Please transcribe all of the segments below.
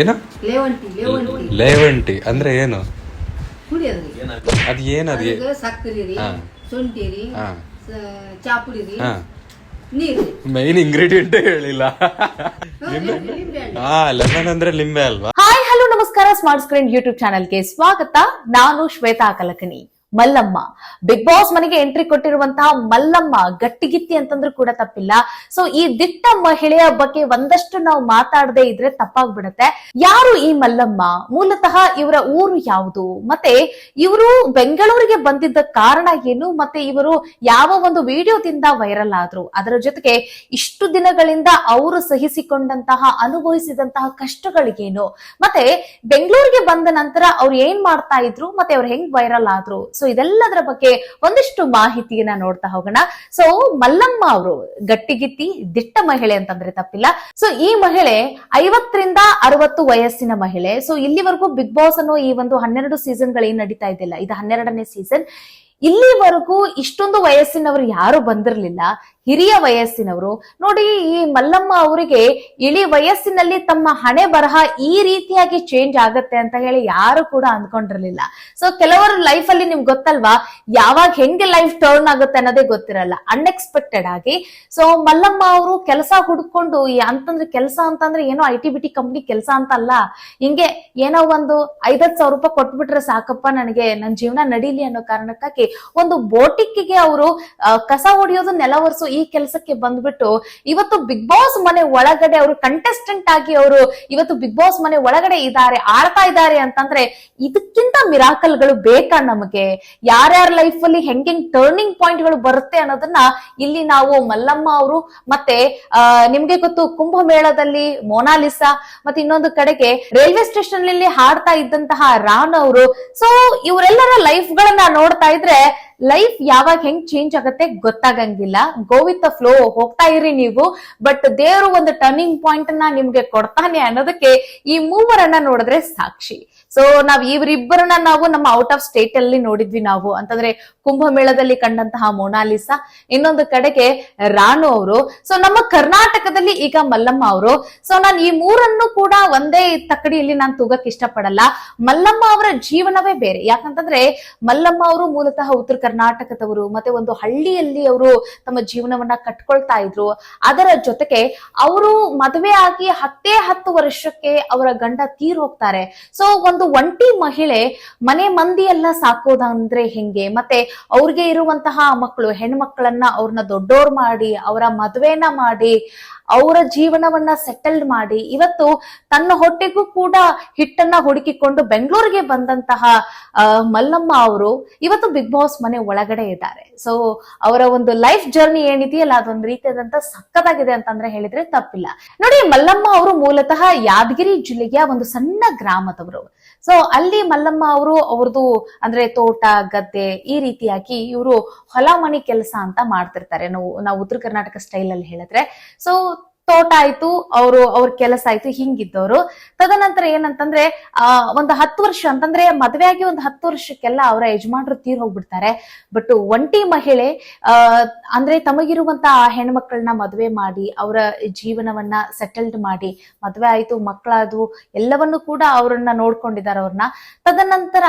ಏನು? ಲೆವಂಟಿ ಲೆವಂಟಿ ಲೇವಂಟಿ ಅಂದ್ರೆ ಏನು? ಅದ್ ಏನದು? ಅದು ಏನು ಮೇನ್ ಇಂಗ್ರೀಡಿಯೆಂಟ್ ಹೇಳಿಲ್ಲ. ಹಾ ಲೆಮನ್ ಅಂದ್ರೆ ಲಿಂಬೆ ಅಲ್ವಾ? ಹಾಯ್ ಹಲೋ ನಮಸ್ಕಾರ. ಸ್ಮಾರ್ಟ್ ಸ್ಕ್ರೀನ್ ಯೂಟ್ಯೂಬ್ ಚಾನೆಲ್ಗೆ ಸ್ವಾಗತ. ನಾನು ಶ್ವೇತಾ ಕಲಕನಿ. ಮಲ್ಲಮ್ಮ. ಬಿಗ್ ಬಾಸ್ ಮನೆಗೆ ಎಂಟ್ರಿ ಕೊಟ್ಟಿರುವಂತಹ ಮಲ್ಲಮ್ಮ, ಗಟ್ಟಿಗಿತ್ತಿ ಅಂತಂದ್ರೂ ಕೂಡ ತಪ್ಪಿಲ್ಲ. ಸೊ ಈ ದಿಟ್ಟ ಮಹಿಳೆಯ ಬಗ್ಗೆ ಒಂದಷ್ಟು ನಾವು ಮಾತಾಡದೆ ಇದ್ರೆ ತಪ್ಪಾಗ್ಬಿಡತ್ತೆ. ಯಾರು ಈ ಮಲ್ಲಮ್ಮ? ಮೂಲತಃ ಇವರ ಊರು ಯಾವುದು? ಮತ್ತೆ ಇವರು ಬೆಂಗಳೂರಿಗೆ ಬಂದಿದ್ದ ಕಾರಣ ಏನು? ಮತ್ತೆ ಇವರು ಯಾವ ಒಂದು ವಿಡಿಯೋದಿಂದ ವೈರಲ್ ಆದ್ರು? ಅದರ ಜೊತೆಗೆ ಇಷ್ಟು ದಿನಗಳಿಂದ ಅವರು ಸಹಿಸಿಕೊಂಡಂತಹ, ಅನುಭವಿಸಿದಂತಹ ಕಷ್ಟಗಳಿಗೇನು? ಮತ್ತೆ ಬೆಂಗಳೂರಿಗೆ ಬಂದ ನಂತರ ಅವ್ರು ಏನ್ ಮಾಡ್ತಾ ಇದ್ರು? ಮತ್ತೆ ಅವ್ರು ಹೆಂಗ್ ವೈರಲ್ ಆದ್ರು? ಸೊ ಇದೆಲ್ಲದರ ಬಗ್ಗೆ ಒಂದಿಷ್ಟು ಮಾಹಿತಿಯನ್ನ ನೋಡ್ತಾ ಹೋಗೋಣ. ಸೊ ಮಲ್ಲಮ್ಮ ಅವರು ಗಟ್ಟಿಗಿತ್ತಿ ದಿಟ್ಟ ಮಹಿಳೆ ಅಂತಂದ್ರೆ ತಪ್ಪಿಲ್ಲ. ಸೊ ಈ ಮಹಿಳೆ ಐವತ್ತರಿಂದ ಅರವತ್ತು ವಯಸ್ಸಿನ ಮಹಿಳೆ. ಸೊ ಇಲ್ಲಿವರೆಗೂ ಬಿಗ್ ಬಾಸ್ ಅನ್ನೋ ಈ ಒಂದು ಹನ್ನೆರಡು ಸೀಸನ್ ಗಳೇನ್ ನಡೀತಾ ಇದ್ದಿಲ್ಲ. ಇದು ಹನ್ನೆರಡನೇ ಸೀಸನ್ ಇಲ್ಲಿವರೆಗೂ ಇಷ್ಟೊಂದು ವಯಸ್ಸಿನವರು ಯಾರು ಬಂದಿರಲಿಲ್ಲ. ಹಿರಿಯ ವಯಸ್ಸಿನವರು. ನೋಡಿ, ಈ ಮಲ್ಲಮ್ಮ ಅವರಿಗೆ ಇಳಿ ವಯಸ್ಸಿನಲ್ಲಿ ತಮ್ಮ ಹಣೆ ಬರಹ ಈ ರೀತಿಯಾಗಿ ಚೇಂಜ್ ಆಗತ್ತೆ ಅಂತ ಹೇಳಿ ಯಾರು ಕೂಡ ಅಂದ್ಕೊಂಡಿರ್ಲಿಲ್ಲ. ಸೊ ಕೆಲವರ ಲೈಫ್ ಅಲ್ಲಿ ನಿಮ್ಗೆ ಗೊತ್ತಲ್ವಾ? ಯಾವಾಗ ಹೆಂಗೆ ಲೈಫ್ ಟರ್ನ್ ಆಗುತ್ತೆ ಅನ್ನೋದೇ ಗೊತ್ತಿರಲ್ಲ. ಅನ್ಎಕ್ಸ್ಪೆಕ್ಟೆಡ್ ಆಗಿ. ಸೊ ಮಲ್ಲಮ್ಮ ಅವರು ಕೆಲಸ ಹುಡ್ಕೊಂಡು ಅಂತಂದ್ರೆ ಕೆಲಸ ಅಂತಂದ್ರೆ ಏನೋ I T B T company ಕೆಲಸ ಅಂತ ಅಲ್ಲ. ಹಿಂಗೆ ಏನೋ ಒಂದು ಐದತ್ ಸಾವಿರ ರೂಪಾಯಿ ಕೊಟ್ಬಿಟ್ರೆ ಸಾಕಪ್ಪ ನನಗೆ, ನನ್ನ ಜೀವನ ನಡೀಲಿ ಅನ್ನೋ ಕಾರಣಕ್ಕಾಗಿ ಒಂದು ಬೋಟಿಕ್ಕಿಗೆ ಅವರು ಕಸ ಹೊಡೆಯೋದು ನೆಲ ವರ್ಷ ಕೆಲಸಕ್ಕೆ ಬಂದ್ಬಿಟ್ಟು ಇವತ್ತು ಬಿಗ್ ಬಾಸ್ ಮನೆ ಒಳಗಡೆ ಅವರು ಕಂಟೆಸ್ಟೆಂಟ್ ಆಗಿ ಅವರು ಇವತ್ತು ಬಿಗ್ ಬಾಸ್ ಮನೆ ಒಳಗಡೆ ಇದ್ದಾರೆ, ಆಡ್ತಾ ಇದ್ದಾರೆ ಅಂತಂದ್ರೆ ಇದಕ್ಕಿಂತ ಮಿರಾಕಲ್ಗಳು ಬೇಕಾ ನಮಗೆ? ಯಾರ್ಯಾರ ಲೈಫ್ ಅಲ್ಲಿ ಹೆಂಗೆಂಗ್ ಟರ್ನಿಂಗ್ ಪಾಯಿಂಟ್ಗಳು ಬರುತ್ತೆ ಅನ್ನೋದನ್ನ ಇಲ್ಲಿ ನಾವು ಮಲ್ಲಮ್ಮ ಅವರು ಮತ್ತೆ ನಿಮ್ಗೆ ಗೊತ್ತು ಕುಂಭಮೇಳದಲ್ಲಿ ಮೊನಾಲಿಸಾ ಮತ್ತೆ ಇನ್ನೊಂದು ಕಡೆಗೆ ರೈಲ್ವೆ ಸ್ಟೇಷನ್ ಅಲ್ಲಿ ಹಾಡ್ತಾ ಇದ್ದಂತಹ ರಾನ್ ಅವರು. ಸೊ ಇವರೆಲ್ಲರ ಲೈಫ್ ಗಳನ್ನ ನೋಡ್ತಾ ಇದ್ರೆ ಲೈಫ್ ಯಾವಾಗ ಹೆಂಗ್ ಚೇಂಜ್ ಆಗತ್ತೆ ಗೊತ್ತಾಗಂಗಿಲ್ಲ. ಗೋ ವಿತ್ ದ ಫ್ಲೋ ಹೋಗ್ತಾ ಇರಿ ನೀವು. ಬಟ್ ದೇವರು ಒಂದು ಟರ್ನಿಂಗ್ ಪಾಯಿಂಟ್ನ ನಿಮ್ಗೆ ಕೊಡ್ತಾನೆ ಅನ್ನೋದಕ್ಕೆ ಈ ಮೂವರನ್ನ ನೋಡಿದ್ರೆ ಸಾಕ್ಷಿ. ಸೊ ನಾವ್ ಇವರಿಬ್ಬರನ್ನ ನಾವು ನಮ್ಮ ಔಟ್ ಆಫ್ ಸ್ಟೇಟ್ ಅಲ್ಲಿ ನೋಡಿದ್ವಿ ನಾವು. ಅಂತಂದ್ರೆ ಕುಂಭಮೇಳದಲ್ಲಿ ಕಂಡಂತಹ ಮೊನಾಲಿಸಾ ಇನ್ನೊಂದು ಕಡೆಗೆ ರಾಣು ಅವರು. ಸೊ ನಮ್ಮ ಕರ್ನಾಟಕದಲ್ಲಿ ಈಗ ಮಲ್ಲಮ್ಮ ಅವರು. ಸೊ ನಾನು ಈ ಮೂರನ್ನು ಕೂಡ ಒಂದೇ ತಕ್ಕಡಿಯಲ್ಲಿ ನಾನು ತೂಗಕ್ ಇಷ್ಟಪಡಲ್ಲ. ಮಲ್ಲಮ್ಮ ಅವರ ಜೀವನವೇ ಬೇರೆ. ಯಾಕಂತಂದ್ರೆ ಮಲ್ಲಮ್ಮ ಅವರು ಮೂಲತಃ ಉತ್ತರ ಕರ್ನಾಟಕದವರು, ಮತ್ತೆ ಒಂದು ಹಳ್ಳಿಯಲ್ಲಿ ಅವರು ತಮ್ಮ ಜೀವನವನ್ನ ಕಟ್ಕೊಳ್ತಾ ಇದ್ರು. ಅದರ ಜೊತೆಗೆ ಅವರು ಮದುವೆ ಆಗಿ ಹತ್ತೇ ಹತ್ತು ವರ್ಷಕ್ಕೆ ಅವರ ಗಂಡ ತೀರ್ ಹೋಗ್ತಾರೆ. ಸೊ ಒಂದು ಒಂಟಿ ಮಹಿಳೆ ಮನೆ ಮಂದಿ ಎಲ್ಲ ಸಾಕೋದಂದ್ರೆ ಹೆಂಗೆ? ಮತ್ತೆ ಅವ್ರಿಗೆ ಇರುವಂತಹ ಮಕ್ಕಳು, ಹೆಣ್ಮಕ್ಳನ್ನ ಅವ್ರನ್ನ ದೊಡ್ಡೋರ್ ಮಾಡಿ, ಅವರ ಮದ್ವೆನ ಮಾಡಿ ಅವರ ಜೀವನವನ್ನ ಸೆಟಲ್ಡ್ ಮಾಡಿ ಇವತ್ತು ತನ್ನ ಹೊಟ್ಟೆಗೂ ಕೂಡ ಹಿಟ್ಟನ್ನ ಹುಡುಕಿಕೊಂಡು ಬೆಂಗಳೂರಿಗೆ ಬಂದಂತಹ ಮಲ್ಲಮ್ಮ ಅವರು ಇವತ್ತು ಬಿಗ್ ಬಾಸ್ ಮನೆ ಒಳಗಡೆ ಇದ್ದಾರೆ. ಸೊ ಅವರ ಒಂದು ಲೈಫ್ ಜರ್ನಿ ಏನಿದೆಯಲ್ಲ, ಅದೊಂದು ರೀತಿಯಾದಂತ ಸಕ್ಕತ್ತಾಗಿದೆ ಅಂತಂದ್ರೆ ಹೇಳಿದ್ರೆ ತಪ್ಪಿಲ್ಲ. ನೋಡಿ, ಮಲ್ಲಮ್ಮ ಅವರು ಮೂಲತಃ ಯಾದಗಿರಿ ಜಿಲ್ಲೆಯ ಒಂದು ಸಣ್ಣ ಗ್ರಾಮದವರು. ಸೊ ಅಲ್ಲಿ ಮಲ್ಲಮ್ಮ ಅವರು ಅವ್ರದ್ದು ಅಂದ್ರೆ ತೋಟ, ಗದ್ದೆ ಈ ರೀತಿಯಾಗಿ ಇವರು ಹೊಲ ಮನೆ ಕೆಲಸ ಅಂತ ಮಾಡ್ತಿರ್ತಾರೆ. ನಾವು ನಾವು ಉತ್ತರ ಕರ್ನಾಟಕ ಸ್ಟೈಲ್ ಅಲ್ಲಿ ಹೇಳಿದ್ರೆ. ಸೊ ತೋಟ ಆಯ್ತು, ಅವರು, ಅವ್ರ ಕೆಲಸ ಆಯ್ತು, ಹಿಂಗಿದ್ದವರು. ತದನಂತರ ಏನಂತಂದ್ರೆ, ಆ, ಒಂದು ಹತ್ತು ವರ್ಷ ಅಂತಂದ್ರೆ ಮದುವೆ ಆಗಿ ಒಂದು ಹತ್ತು ವರ್ಷಕ್ಕೆಲ್ಲ ಅವರ ಯಜಮಾನರು ತೀರ್ ಹೋಗ್ಬಿಡ್ತಾರೆ. ಬಟ್ ಒಂಟಿ ಮಹಿಳೆ ಅಂದ್ರೆ ತಮಗಿರುವಂತ ಆ ಹೆಣ್ಮಕ್ಳನ್ನ ಮದುವೆ ಮಾಡಿ, ಅವರ ಜೀವನವನ್ನ ಸೆಟಲ್ಡ್ ಮಾಡಿ, ಮದುವೆ ಆಯ್ತು, ಮಕ್ಕಳಾದ್ವು, ಎಲ್ಲವನ್ನು ಕೂಡ ಅವ್ರನ್ನ ನೋಡ್ಕೊಂಡಿದ್ದಾರೆ ಅವ್ರನ್ನ. ತದನಂತರ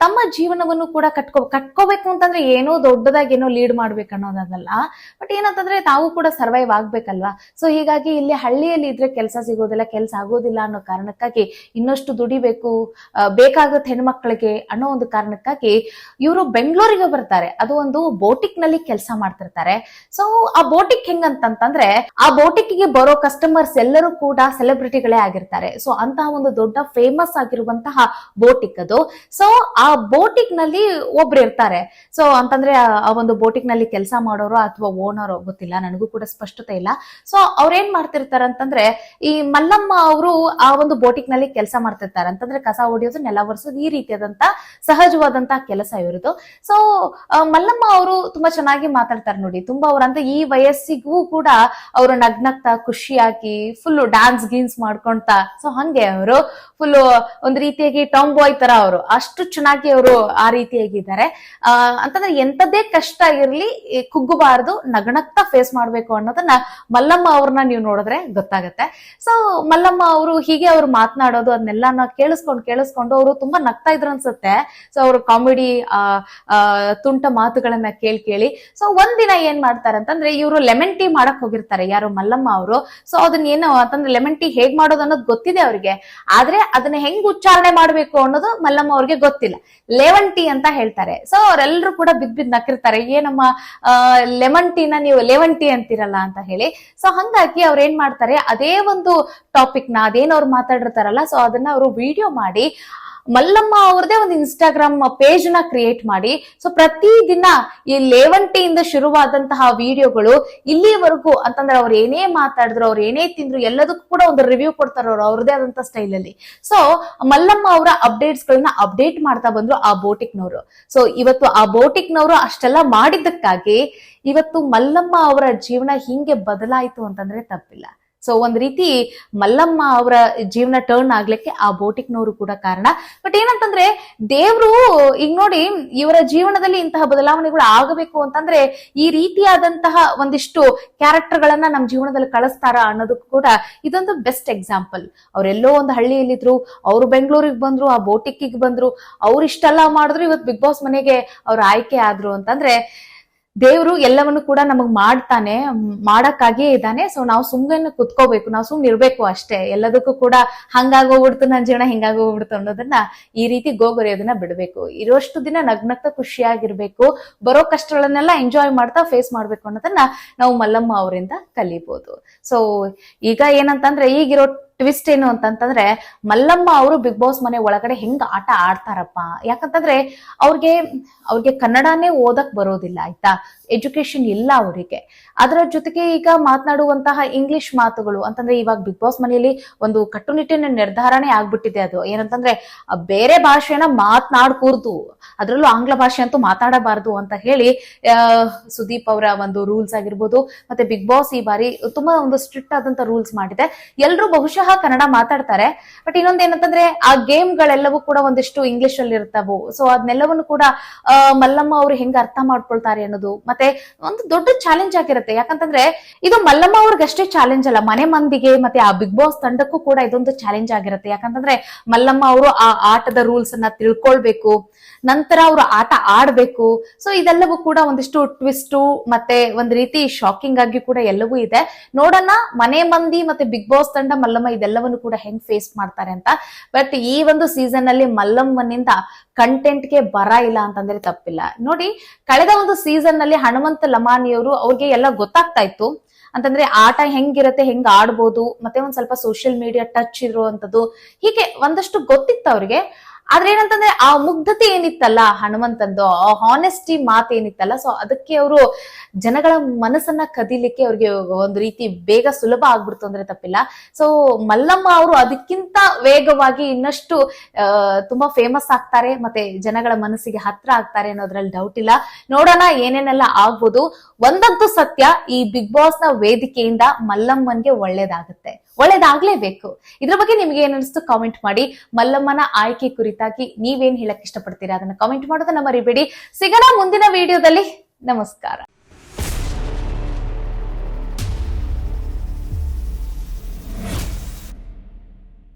ತಮ್ಮ ಜೀವನವನ್ನು ಕೂಡ ಕಟ್ಕೋ, ಕಟ್ಕೋಬೇಕು ಅಂತಂದ್ರೆ ಏನೋ ದೊಡ್ಡದಾಗಿ ಏನೋ ಲೀಡ್ ಮಾಡ್ಬೇಕು ಅನ್ನೋದಲ್ಲ ಬಟ್ ಏನಂತಂದ್ರೆ ತಾವು ಕೂಡ ಸರ್ವೈವ್ ಆಗ್ಬೇಕಲ್ವಾ? ಸೊ ಹೀಗಾಗಿ ಇಲ್ಲಿ ಹಳ್ಳಿಯಲ್ಲಿ ಇದ್ರೆ ಕೆಲಸ ಸಿಗೋದಿಲ್ಲ, ಕೆಲಸ ಆಗೋದಿಲ್ಲ ಅನ್ನೋ ಕಾರಣಕ್ಕಾಗಿ ಇನ್ನಷ್ಟು ದುಡಿಬೇಕು ಬೇಕಾಗುತ್ತೆ ಹೆಣ್ಮಕ್ಳಿಗೆ ಅನ್ನೋ ಒಂದು ಕಾರಣಕ್ಕಾಗಿ ಇವರು ಬೆಂಗಳೂರಿಗೆ ಬರ್ತಾರೆ. ಅದು ಒಂದು ಬೋಟಿಕ್ನಲ್ಲಿ ಕೆಲಸ ಮಾಡ್ತಿರ್ತಾರೆ. ಸೊ ಆ ಬೋಟಿಕ್ ಹೆಂಗಂತಂತಂದ್ರೆ ಆ ಬೋಟಿಕ್ಗೆ ಬರೋ ಕಸ್ಟಮರ್ಸ್ ಎಲ್ಲರೂ ಕೂಡ ಸೆಲೆಬ್ರಿಟಿಗಳೇ ಆಗಿರ್ತಾರೆ. ಸೊ ಅಂತಹ ಒಂದು ದೊಡ್ಡ ಫೇಮಸ್ ಆಗಿರುವಂತಹ ಬೋಟಿಕ್ ಅದು. ಸೊ ಆ ಬೋಟಿಕ್ನಲ್ಲಿ ಒಬ್ರು ಇರ್ತಾರೆ. ಸೊ ಅಂತಂದ್ರೆ ಆ ಒಂದು ಬೋಟಿಕ್ನಲ್ಲಿ ಕೆಲಸ ಮಾಡೋರು ಅಥವಾ ಓನರ್ ಗೊತ್ತಿಲ್ಲ, ನನಗೂ ಕೂಡ ಸ್ಪಷ್ಟತೆ ಇಲ್ಲ. ಸೊ ಅವ್ರೇನ್ ಮಾಡ್ತಿರ್ತಾರೆ ಅಂತಂದ್ರೆ ಈ ಮಲ್ಲಮ್ಮ ಅವರು ಆ ಒಂದು ಬೋಟಿಕ್ನಲ್ಲಿ ಕೆಲಸ ಮಾಡ್ತಿರ್ತಾರೆ. ಅಂತಂದ್ರೆ ಕಸ ಹೊಡಿಯೋದು ನೆಲ ಒರೆಸೋದು ಈ ರೀತಿಯಾದಂತ ಸಹಜವಾದಂತಹ ಕೆಲಸ ಇವ್ರದ್ದು. ಸೊ ಮಲ್ಲಮ್ಮ ಅವರು ತುಂಬಾ ಚೆನ್ನಾಗಿ ಮಾತಾಡ್ತಾರೆ ನೋಡಿ. ತುಂಬಾ ಅವ್ರಂತ ಈ ವಯಸ್ಸಿಗೂ ಕೂಡ ಅವರು ನಗ್ನಗ್ತಾ, ಖುಷಿಯಾಗಿ ಫುಲ್ ಡ್ಯಾನ್ಸ್ ಗೀನ್ಸ್ ಮಾಡ್ಕೊಂತ ಸೊ ಹಂಗೆ ಅವರು. ಫುಲ್ ಒಂದ್ ರೀತಿಯಾಗಿ ಟಾಮ್ ಬಾಯ್ ತರ ಅವರು. ಅಷ್ಟು ಚೆನ್ನಾಗಿ ಅವರು ಆ ರೀತಿಯಾಗಿದ್ದಾರೆ. ಅಂತಂದ್ರೆ ಎಂತದೇ ಕಷ್ಟ ಇರ್ಲಿ ಕುಗ್ಗಬಾರದು, ನಗ್ನಗ್ತಾ ಫೇಸ್ ಮಾಡ್ಬೇಕು ಅನ್ನೋದನ್ನ ಮಲ್ಲಮ್ಮ ಅವ್ರನ್ನ ನೀವು ನೋಡಿದ್ರೆ ಗೊತ್ತಾಗತ್ತೆ. ಸೊ ಮಲ್ಲಮ್ಮ ಅವರು ಹೀಗೆ ಅವ್ರು ಮಾತನಾಡೋದು ಅದನ್ನೆಲ್ಲ ಕೇಳಿಸ್ಕೊಂಡು ಕೇಳಿಸ್ಕೊಂಡು ಅವರು ತುಂಬಾ ನಗ್ತಾ ಇದ್ರು ಅನ್ಸುತ್ತೆ. ಸೊ ಅವರು ಕಾಮಿಡಿ ತುಂಟ ಮಾತುಗಳನ್ನ ಕೇಳಿ ಕೇಳಿ. ಸೊ ಒಂದಿನ ಏನ್ ಮಾಡ್ತಾರೆ ಅಂತಂದ್ರೆ ಇವರು ಲೆಮನ್ ಟೀ ಮಾಡಕ್ ಹೋಗಿರ್ತಾರೆ ಯಾರು ಮಲ್ಲಮ್ಮ ಅವರು. ಸೊ ಅದನ್ನ ಏನು ಅಂತಂದ್ರೆ ಲೆಮನ್ ಟೀ ಹೇಗ್ ಮಾಡೋದು ಅನ್ನೋದು ಗೊತ್ತಿದೆ ಅವ್ರಿಗೆ. ಆದ್ರೆ ಅದನ್ನ ಹೆಂಗ್ ಉಚ್ಚಾರಣೆ ಮಾಡ್ಬೇಕು ಅನ್ನೋದು ಮಲ್ಲಮ್ಮ ಅವ್ರಿಗೆ ಗೊತ್ತಿಲ್ಲ. ಲೆಮನ್ ಟೀ ಅಂತ ಹೇಳ್ತಾರೆ. ಸೊ ಅವರೆಲ್ಲರೂ ಕೂಡ ಬಿದ್ ಬಿದ್ ನಕ್ಕಿರ್ತಾರೆ. ಏನಮ್ಮ ಲೆಮನ್ ಟೀನ ನೀವು ಲೆಮನ್ ಟೀ ಅಂತಿರಲ್ಲ ಅಂತ ಹೇಳಿ. ಸೊ ಹಂಗಾಗಿ ಅವ್ರು ಏನ್ ಮಾಡ್ತಾರೆ, ಅದೇ ಒಂದು ಟಾಪಿಕ್ನ, ಅದೇನ್ ಅವ್ರು ಮಾತಾಡಿರ್ತಾರಲ್ಲ ಸೊ ಅದನ್ನ ಅವರು ವಿಡಿಯೋ ಮಾಡಿ ಮಲ್ಲಮ್ಮ ಅವ್ರದೇ ಒಂದು ಇನ್ಸ್ಟಾಗ್ರಾಮ್ ಪೇಜ್ನ ಕ್ರಿಯೇಟ್ ಮಾಡಿ. ಸೊ ಪ್ರತಿದಿನ ಈ ಲೇವಂಟಿಯಿಂದ ಶುರುವಾದಂತಹ ವಿಡಿಯೋಗಳು ಇಲ್ಲಿವರೆಗೂ ಅಂತಂದ್ರೆ ಅವ್ರು ಏನೇ ಮಾತಾಡಿದ್ರು, ಅವ್ರು ಏನೇ ತಿಂದ್ರು, ಎಲ್ಲದಕ್ಕೂ ಕೂಡ ಒಂದು ರಿವ್ಯೂ ಕೊಡ್ತಾರ ಅವ್ರು ಅವ್ರದೇ ಆದಂತ ಸ್ಟೈಲ್ ಅಲ್ಲಿ. ಸೊ ಮಲ್ಲಮ್ಮ ಅವರ ಅಪ್ಡೇಟ್ಸ್ ಗಳನ್ನ ಅಪ್ಡೇಟ್ ಮಾಡ್ತಾ ಬಂದ್ರು ಆ ಬೋಟಿಕ್ನವರು. ಸೊ ಇವತ್ತು ಆ ಬೋಟಿಕ್ನವರು ಅಷ್ಟೆಲ್ಲ ಮಾಡಿದ್ದಕ್ಕಾಗಿ ಇವತ್ತು ಮಲ್ಲಮ್ಮ ಅವರ ಜೀವನ ಹಿಂಗೆ ಬದಲಾಯಿತು ಅಂತಂದ್ರೆ ತಪ್ಪಿಲ್ಲ. ಸೊ ಒಂದ್ ರೀತಿ ಮಲ್ಲಮ್ಮ ಅವರ ಜೀವನ ಟರ್ನ್ ಆಗ್ಲಿಕ್ಕೆ ಆ ಬೋಟಿಕ್ನವರು ಕೂಡ ಕಾರಣ. ಬಟ್ ಏನಂತಂದ್ರೆ, ದೇವ್ರು ಈಗ ನೋಡಿ ಇವರ ಜೀವನದಲ್ಲಿ ಇಂತಹ ಬದಲಾವಣೆಗಳು ಆಗಬೇಕು ಅಂತಂದ್ರೆ ಈ ರೀತಿಯಾದಂತಹ ಒಂದಿಷ್ಟು ಕ್ಯಾರೆಕ್ಟರ್ ಗಳನ್ನ ನಮ್ಮ ಜೀವನದಲ್ಲಿ ಕಳಿಸ್ತಾರ ಅನ್ನೋದಕ್ಕೂ ಕೂಡ ಇದೊಂದು ಬೆಸ್ಟ್ ಎಕ್ಸಾಂಪಲ್ ಅವ್ರೆಲ್ಲೋ ಒಂದು ಹಳ್ಳಿಯಲ್ಲಿದ್ರು, ಅವರು ಬೆಂಗಳೂರಿಗೆ ಬಂದ್ರು, ಆ ಬೋಟಿಕ್ಕಿಗೆ ಬಂದ್ರು, ಅವ್ರು ಇಷ್ಟೆಲ್ಲ ಮಾಡಿದ್ರು ಇವತ್ತು ಬಿಗ್ ಬಾಸ್ ಮನೆಗೆ ಅವ್ರ ಆಯ್ಕೆ ಆದ್ರು ಅಂತಂದ್ರೆ ದೇವ್ರು ಎಲ್ಲವನ್ನು ಕೂಡ ನಮಗ್ ಮಾಡ್ತಾನೆ ಮಾಡಕ್ಕಾಗೇ ಇದ್ದಾನೆ. ಸೊ ನಾವು ಸುಮ್ಮನೆ ಕುತ್ಕೋಬೇಕು, ನಾವು ಸುಮ್ನೆ ಇರ್ಬೇಕು ಅಷ್ಟೇ. ಎಲ್ಲದಕ್ಕೂ ಕೂಡ ಹಂಗಾಗೋಗ್ಬಿಡ್ತು ನನ್ನ ಜೀವನ, ಹಿಂಗಾಗೋಗ್ಬಿಡ್ತು ಅನ್ನೋದನ್ನ ಈ ರೀತಿ ಗೋಗೊರೆಯೋದನ್ನ ಬಿಡ್ಬೇಕು. ಇರೋಷ್ಟು ದಿನ ನಗ್ನಗ್ತಾ ಖುಷಿಯಾಗಿರ್ಬೇಕು. ಬರೋ ಕಷ್ಟಗಳನ್ನೆಲ್ಲ ಎಂಜಾಯ್ ಮಾಡ್ತಾ ಫೇಸ್ ಮಾಡ್ಬೇಕು ಅನ್ನೋದನ್ನ ನಾವು ಮಲ್ಲಮ್ಮ ಅವರಿಂದ ಕಲಿಬಹುದು ಸೊ ಈಗ ಏನಂತಂದ್ರೆ ಈಗಿರೋ ಟ್ವಿಸ್ಟ್ ಏನು ಅಂತಂತಂದ್ರೆ, ಮಲ್ಲಮ್ಮ ಅವರು ಬಿಗ್ ಬಾಸ್ ಮನೆ ಒಳಗಡೆ ಹೆಂಗ್ ಆಟ ಆಡ್ತಾರಪ್ಪ? ಯಾಕಂತಂದ್ರೆ, ಅವ್ರಿಗೆ ಅವ್ರಿಗೆ ಕನ್ನಡನೇ ಓದಕ್ ಬರೋದಿಲ್ಲ, ಆಯ್ತಾ? ಎಜುಕೇಶನ್ ಇಲ್ಲ ಅವರಿಗೆ. ಅದರ ಜೊತೆಗೆ ಈಗ ಮಾತನಾಡುವಂತಹ ಇಂಗ್ಲಿಷ್ ಮಾತುಗಳು, ಅಂತಂದ್ರೆ ಇವಾಗ ಬಿಗ್ ಬಾಸ್ ಮನೆಯಲ್ಲಿ ಒಂದು ಕಟ್ಟುನಿಟ್ಟಿನ ನಿರ್ಧಾರನೇ ಆಗ್ಬಿಟ್ಟಿದೆ ಅದು. ಏನಂತಂದ್ರೆ, ಬೇರೆ ಭಾಷೆನ ಮಾತನಾಡ್ಕೂರ್ದು. ಅದರಲ್ಲೂ ಆಂಗ್ಲ ಭಾಷೆ ಅಂತೂ ಮಾತಾಡಬಾರ್ದು ಅಂತ ಹೇಳಿ ಸುದೀಪ್ ಅವರ ಒಂದು ರೂಲ್ಸ್ ಆಗಿರ್ಬೋದು, ಮತ್ತೆ ಬಿಗ್ ಬಾಸ್ ಈ ಬಾರಿ ತುಂಬಾ ಒಂದು ಸ್ಟ್ರಿಕ್ಟ್ ಆದಂತ ರೂಲ್ಸ್ ಮಾಡಿದೆ. ಎಲ್ರು ಬಹುಶಃ ಕನ್ನಡ ಮಾತಾಡ್ತಾರೆ. ಬಟ್ ಇನ್ನೊಂದ್ ಏನಂತಂದ್ರೆ ಆ ಗೇಮ್ ಗಳೆಲ್ಲವೂ ಕೂಡ ಒಂದಿಷ್ಟು ಇಂಗ್ಲಿಷ್ ಅಲ್ಲಿ ಇರ್ತಾವು. ಸೊ ಅದನ್ನೆಲ್ಲವನ್ನು ಕೂಡ ಮಲ್ಲಮ್ಮ ಅವರು ಹೆಂಗ್ ಅರ್ಥ ಮಾಡ್ಕೊಳ್ತಾರೆ ಅನ್ನೋದು, ಮತ್ತೆ ಒಂದು ದೊಡ್ಡ ಚಾಲೆಂಜ್ ಆಗಿರುತ್ತೆ. ಯಾಕಂತಂದ್ರೆ ಇದು ಮಲ್ಲಮ್ಮ ಅವ್ರಿಗಷ್ಟೇ ಚಾಲೆಂಜ್ ಅಲ್ಲ. ಮನೆ ಮಂದಿಗೆ, ಮತ್ತೆ ಆ ಬಿಗ್ ಬಾಸ್ ತಂಡಕ್ಕೂ ಕೂಡ ಇದೊಂದು ಚಾಲೆಂಜ್ ಆಗಿರುತ್ತೆ. ಯಾಕಂತಂದ್ರೆ ಮಲ್ಲಮ್ಮ ಅವರು ಆ ಆಟದ ರೂಲ್ಸ್ ಅನ್ನ ತಿಳ್ಕೊಳ್ಬೇಕು, ನಂತರ ಅವರು ಆಟ ಆಡ್ಬೇಕು. ಸೊ ಇದೆಲ್ಲವೂ ಕೂಡ ಒಂದಿಷ್ಟು ಟ್ವಿಸ್ಟು ಮತ್ತೆ ಒಂದ್ ರೀತಿ ಶಾಕಿಂಗ್ ಆಗಿ ಕೂಡ ಎಲ್ಲವೂ ಇದೆ. ನೋಡೋಣ ಮನೆ ಮಂದಿ ಮತ್ತೆ ಬಿಗ್ ಬಾಸ್ ತಂಡ ಮಲ್ಲಮ್ಮ ಇದೆಲ್ಲವನ್ನು ಕೂಡ ಹೆಂಗ್ ಫೇಸ್ ಮಾಡ್ತಾರೆ ಅಂತ. ಬಟ್ ಈ ಒಂದು ಸೀಸನ್ ಅಲ್ಲಿ ಮಲ್ಲಮ್ಮನಿಂದ ಕಂಟೆಂಟ್ಗೆ ಬರ ಇಲ್ಲ ಅಂತಂದ್ರೆ ತಪ್ಪಿಲ್ಲ. ನೋಡಿ, ಕಳೆದ ಒಂದು ಸೀಸನ್ನಲ್ಲಿ ಹನುಮಂತ ಲಮಾನಿಯವರು ಅವ್ರಿಗೆ ಎಲ್ಲ ಗೊತ್ತಾಗ್ತಾ ಇತ್ತು. ಅಂತಂದ್ರೆ ಆಟ ಹೆಂಗಿರತ್ತೆ, ಹೆಂಗ್ ಆಡ್ಬೋದು, ಮತ್ತೆ ಒಂದ್ ಸ್ವಲ್ಪ ಸೋಷಿಯಲ್ ಮೀಡಿಯಾ ಟಚ್ ಇರುವಂತದ್ದು ಹೀಗೆ ಒಂದಷ್ಟು ಗೊತ್ತಿತ್ತು ಅವ್ರಿಗೆ. ಆದ್ರೆ ಏನಂತಂದ್ರೆ ಆ ಮುಗ್ಧತೆ ಏನಿತ್ತಲ್ಲ ಹನುಮಂತಂದು ಆ ಹಾನೆಸ್ಟಿ ಮಾತು ಏನಿತ್ತಲ್ಲ ಸೊ ಅದಕ್ಕೆ ಅವರು ಜನಗಳ ಮನಸ್ಸನ್ನ ಕದಿಲಿಕ್ಕೆ ಅವ್ರಿಗೆ ಒಂದು ರೀತಿ ಬೇಗ ಸುಲಭ ಆಗ್ಬಿಡ್ತು ಅಂದ್ರೆ ತಪ್ಪಿಲ್ಲ. ಸೊ ಮಲ್ಲಮ್ಮ ಅವರು ಅದಕ್ಕಿಂತ ವೇಗವಾಗಿ ಇನ್ನಷ್ಟು ತುಂಬಾ ಫೇಮಸ್ ಆಗ್ತಾರೆ, ಮತ್ತೆ ಜನಗಳ ಮನಸ್ಸಿಗೆ ಹತ್ರ ಆಗ್ತಾರೆ ಅನ್ನೋದ್ರಲ್ಲಿ ಡೌಟ್ ಇಲ್ಲ. ನೋಡೋಣ ಏನೇನೆಲ್ಲ ಆಗ್ಬೋದು. ಒಂದಂತೂ ಸತ್ಯ, ಈ ಬಿಗ್ ಬಾಸ್ನ ವೇದಿಕೆಯಿಂದ ಮಲ್ಲಮ್ಮನ್ಗೆ ಒಳ್ಳೇದಾಗುತ್ತೆ. ಒಳ್ಳೇದಾಗ್ಲೇಬೇಕು. ಇದ್ರ ಬಗ್ಗೆ ನಿಮ್ಗೆ ಏನ್ ಅನಿಸ್ತು ಕಾಮೆಂಟ್ ಮಾಡಿ. ಮಲ್ಲಮ್ಮನ ಆಯ್ಕೆ ಕುರಿತಾಗಿ ನೀವೇನ್ ಹೇಳಕ್ ಇಷ್ಟಪಡ್ತೀರಾ ಅದನ್ನ ಕಾಮೆಂಟ್ ಮಾಡೋದನ್ನ ಮರಿಬೇಡಿ. ಸಿಗೋಣ ಮುಂದಿನ ವಿಡಿಯೋದಲ್ಲಿ ನಮಸ್ಕಾರ.